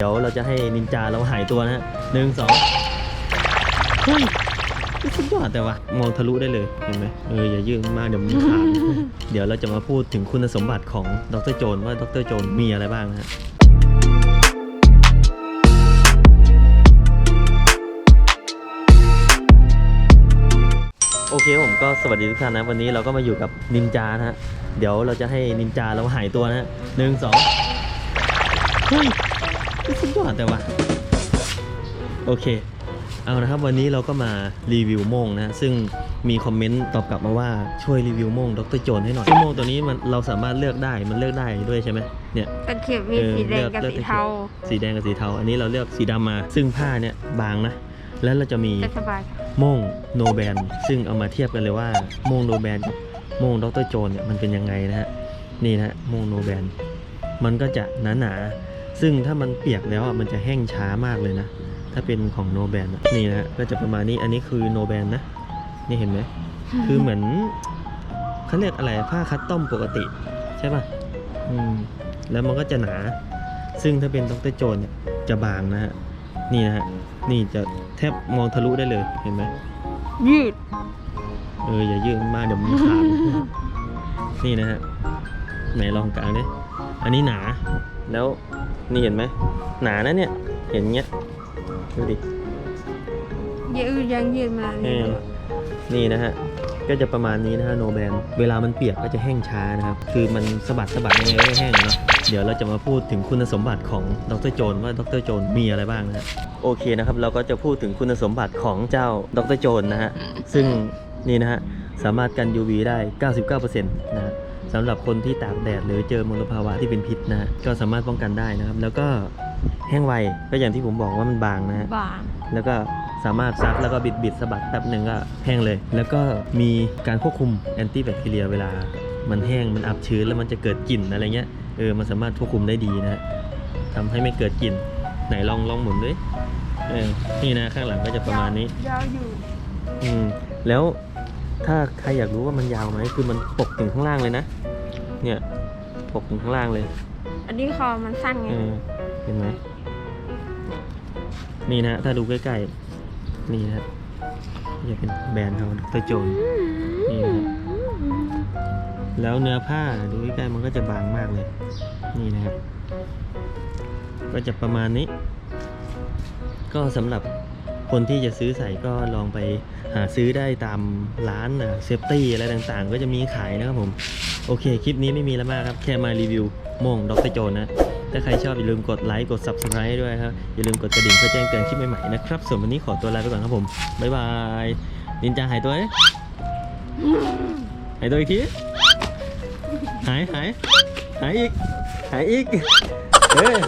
เดี๋ยวเราจะให้นินจาเราหายตัวนะฮะหนึ่งสองเฮ้ยสุดยอดแต่ว่ามองทะลุได้เลยเห็นไหมเอออย่ายืดมากเดี๋ยวมันขาด เดี๋ยวเราจะมาพูดถึงคุณสมบัติของดรโจนว่าดรโจนมีอะไรบ้างนะฮะโอเคผมก็สวัสดีทุกท่านนะ วันนี้เราก็มาอยู่กับนินจานะฮะเดี๋ยวเราจะให้นินจาเราหายตัวนะฮะหนึ่งสองเฮ้ย สุดยอดแต่ว่าโอเค เอานะครับวันนี้เราก็มารีวิวโม่งนะซึ่งมีคอมเมนต์ตอบกลับมาว่าช่วยรีวิวโม่งดรโจนให้หน่อยซึ่งโม่งตัวนี้มันเราสามารถเลือกได้มันเลือกได้ด้วยใช่ไหมเนี่ยตะเข็บมีเออสีแดงกับเลือกสีเทา สีแดงกับสีเทา อันนี้เราเลือกสีดำมา ซึ่งผ้าเนี่ยบางนะ แล้วเราจะมีจะสบายโม่งโนแบนซึ่งเอามาเทียบกันเลยว่าโม่งโนแบนกับโม่งดรโจนเนี่ยมันเป็นยังไงนะฮะนี่นะฮะโม่งโนแบนมันก็จะหนาหนาๆ ซึ่งถ้ามันเปียกแล้วอะมันจะแห้งช้ามากเลยนะ ถ้าเป็นของโนแบนนี่นะฮะก็จะประมาณนี้อันนี้คือโนแบนนะ นี่เห็นไหมคือเหมือนเขาเรียกอะไรผ้าคัตตอมปกติ ใช่ป่ะอืมแล้วมันก็จะหนา ซึ่งถ้าเป็นดรโจนเนี่ยจะบางนะฮะนี่นะฮะนี่จะแทบมองทะลุได้เลยเห็นไหมยืด เอออย่ายืดมากเดี๋ยวมันขาดนี่นะฮะไหนลองกลางดิอันนี้หนาแล้ว นี่เห็นไหมหนานะเนี่ยเห็นเงี้ยดูดิยืดยังยืดมาเอเนี่ยอนี่นะฮะก็จะประมาณนี้นะฮะโนแบนเวลามันเปียกก็จะแห้งช้านะครับ คือมันสะบัดสะบัดยังไงก็ไม่แห้งเนาะเดี๋ยวเราจะมาพูดถึงคุณสมบัติของดรโจนว่าดรโจนมีอะไรบ้างนะฮะโอเคนะครับ เราก็จะพูดถึงคุณสมบัติของเจ้าดรโจนนะฮะซึ่งนี่นะฮะสามารถกัน UV ได้ 99%นะฮะ สำหรับคนที่ตากแดดหรือเจอมลภาวะที่เป็นพิษนะฮะก็สามารถป้องกันได้นะครับ แล้วก็แห้งไวก็อย่างที่ผมบอกว่ามันบางนะฮะบางแล้วก็สามารถซักแล้วก็บิดบิดๆสะบัดแป๊บหนึ่งก็แห้งเลย แล้วก็มีการควบคุมแอนตี้แบคทีเรียเวลา มันแห้งมันอับชื้นแล้วมันจะเกิดกลิ่นอะไรเงี้ยเออมันสามารถควบคุมได้ดีนะฮะทำให้ไม่เกิดกลิ่นไหนลองลองหมุนด้วยเออนี่นะข้างหลังก็จะประมาณนี้ยาวอยู่อืมแล้ว ถ้าใครอยากรู้ว่ามันยาวไหมคือมันปกถึงข้างล่างเลยนะ เนี่ยปกถึงข้างล่างเลย อันนี้คอมันสั้นไง เออเห็นไหมนี่นะถ้าดูใกล้ๆ นี่นะนี่จะเป็นแบรนด์เขาดรโจนนี่นะแล้วเนื้อผ้าดูใกล้ๆมันก็จะบางมากเลย นี่นะครับ ก็จะประมาณนี้ ก็สำหรับ คนที่จะซื้อใส่ก็ลองไปหาซื้อได้ตามร้านเซฟตี้อะไรต่างๆ ก็จะมีขายนะครับผม โอเค คลิปนี้ไม่มีแล้วมากครับ แค่มารีวิวม่งดรโจนนะ ถ้าใครชอบอย่าลืมกดไลค์ กด subscribe ด้วยครับ อย่าลืมกดกระดิ่งเพื่อแจ้งเตือนคลิปใหม่ๆนะครับ ส่วนวันนี้ขอตัวลาไปก่อนครับผม บ๊ายบาย นินจาหายตัวไหมหายตัวอีกที หายหายหายอีก หายอีก เออ